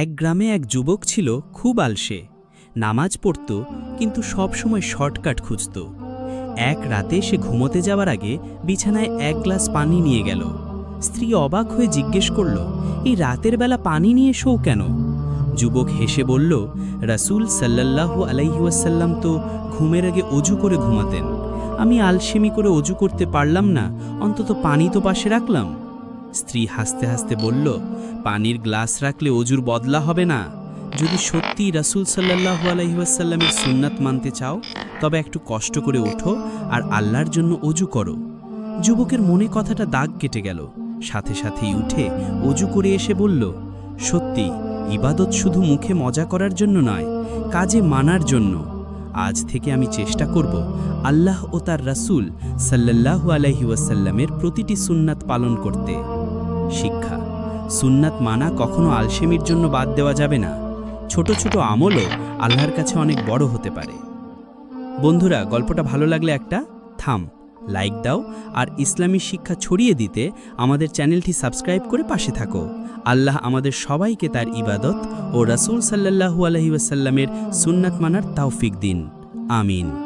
এক গ্রামে এক যুবক ছিল, খুব আলসে। নামাজ পড়ত, কিন্তু সব সময় শর্টকাট খুঁজত। এক রাতে সে ঘুমোতে যাওয়ার আগে বিছানায় এক গ্লাস পানি নিয়ে গেল। স্ত্রী অবাক হয়ে জিজ্ঞেস করল, এই রাতের বেলা পানি নিয়ে শোও কেন? যুবক হেসে বলল, রাসূল সাল্লাল্লাহু আলাইহুয়াসাল্লাম তো ঘুমের আগে অজু করে ঘুমাতেন। আমি আলসেমি করে অজু করতে পারলাম না, অন্তত পানি তো পাশে রাখলাম। স্ত্রী হাসতে হাসতে বলল, পানির গ্লাস রাখলে অজুর বদলা হবে না। যদি সত্যিই রাসূল সাল্লাল্লাহু আলাইহুয়াসাল্লামের সুন্নাত মানতে চাও, তবে একটু কষ্ট করে ওঠো আর আল্লাহর জন্য অজু করো। যুবকের মনে কথাটা দাগ কেটে গেল। সাথে সাথেই উঠে অজু করে এসে বলল, সত্যি, ইবাদত শুধু মুখে মজা করার জন্য নয়, কাজে মানার জন্য। আজ থেকে আমি চেষ্টা করব আল্লাহ ও তার রাসূল সাল্লাল্লাহু আলাইহি ওয়াসাল্লামের প্রতিটি সুন্নাত পালন করতে। শিক্ষা। সুন্নাত মানা কখনো আলসেমির জন্য বাদ দেওয়া যাবে না। ছোট ছোট আমলও আল্লাহর কাছে অনেক বড় হতে পারে। বন্ধুরা, গল্পটা ভালো লাগলে একটা থাম, লাইক দাও আর ইসলামী শিক্ষা ছড়িয়ে দিতে আমাদের চ্যানেলটি সাবস্ক্রাইব করে পাশে থাকো। আল্লাহ আমাদের সবাইকে তার ইবাদত ও রাসূল সাল্লাল্লাহু আলহি ওয়াসাল্লামের সুন্নাত মানার তাওফিক দিন। আমিন।